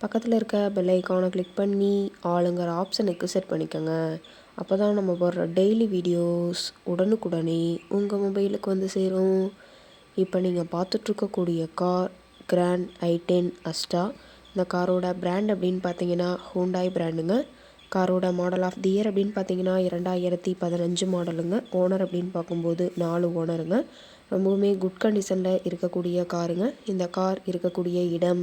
பக்கத்தில் இருக்க பெல் ஐக்கானை கிளிக் பண்ணி ஆளுங்கிற ஆப்ஷனுக்கு செட் பண்ணிக்கோங்க. அப்போ தான் நம்ம போடுற டெய்லி வீடியோஸ் உடனுக்குடனே உங்கள் மொபைலுக்கு வந்து சேரும். இப்போ நீங்கள் பார்த்துட்ருக்கக்கூடிய car grand I ten Asta இந்த காரோட பிராண்ட் அப்படின்னு பார்த்தீங்கன்னா ஹூண்டாய் பிராண்டுங்க காரோட மாடல் ஆஃப் தி இயர் அப்படின்னு பார்த்தீங்கன்னா இரண்டாயிரத்தி பதினஞ்சு மாடலுங்க ஓனர் அப்படின்னு பார்க்கும்போது நாலு ஓனருங்க ரொம்பவுமே குட் கண்டிஷனில் இருக்கக்கூடிய காருங்க இந்த கார் இருக்கக்கூடிய இடம்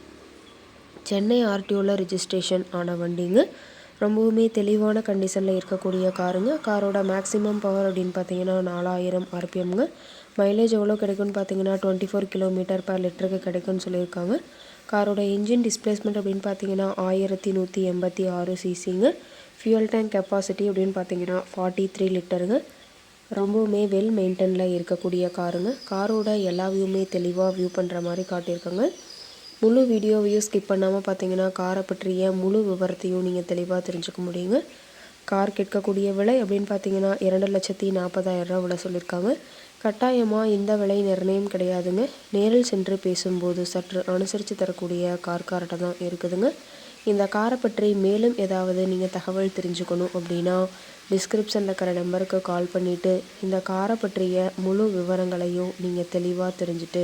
சென்னை ஆர்டிஓவில் ரிஜிஸ்ட்ரேஷன் ஆன வண்டிங்க. ரொம்பவுமே தெளிவான கண்டிஷனில் இருக்கக்கூடிய காருங்க. காரோட மேக்ஸிமம் பவர் அப்படின்னு பார்த்தீங்கன்னா நாலாயிரம் ஆர்பிஎம்ங்க. மைலேஜ் எவ்வளோ கிடைக்கும்னு பார்த்தீங்கன்னா டுவெண்ட்டி ஃபோர் கிலோமீட்டர் பர் லிட்டருக்கு கிடைக்கும்னு சொல்லியிருக்காங்க. காரோட இன்ஜின் டிஸ்பிளேஸ்மெண்ட் அப்படின்னு பார்த்தீங்கன்னா ஆயிரத்தி நூற்றி எண்பத்தி ஆறு சிசிங்க ஃபியூல் டேங்க் கெப்பாசிட்டி அப்படின்னு பார்த்தீங்கன்னா ஃபார்ட்டி த்ரீ லிட்டருங்க ரொம்பவுமே வெல் மெயின்டெனில் இருக்கக்கூடிய காருங்க. காரோட எல்லா வியூமே தெளிவாக வியூ பண்ணுற மாதிரி காட்டியிருக்காங்க. முழு வீடியோவையும் ஸ்கிப் பண்ணாமல் பார்த்தீங்கன்னா காரை பற்றிய முழு விவரத்தையும் நீங்கள் தெளிவாக தெரிஞ்சுக்க முடியுங்க. கார் கேட்கக்கூடிய விலை அப்படின்னு பார்த்தீங்கன்னா இரண்டு லட்சத்தி நாற்பதாயிரரூவா விலை சொல்லியிருக்காங்க கட்டாயமாக இந்த விலை நிர்ணயம் கிடையாதுங்க. நேரில் சென்று பேசும்போது சற்று அனுசரித்து தரக்கூடிய கார் கார்ட்டை தான் இருக்குதுங்க. இந்த காரை பற்றி மேலும் ஏதாவது நீங்கள் தகவல் தெரிஞ்சுக்கணும் அப்படின்னா டிஸ்கிரிப்ஷனில் இருக்கிற நம்பருக்கு கால் பண்ணிவிட்டு இந்த காரை பற்றிய முழு விவரங்களையும் நீங்கள் தெளிவாக தெரிஞ்சுட்டு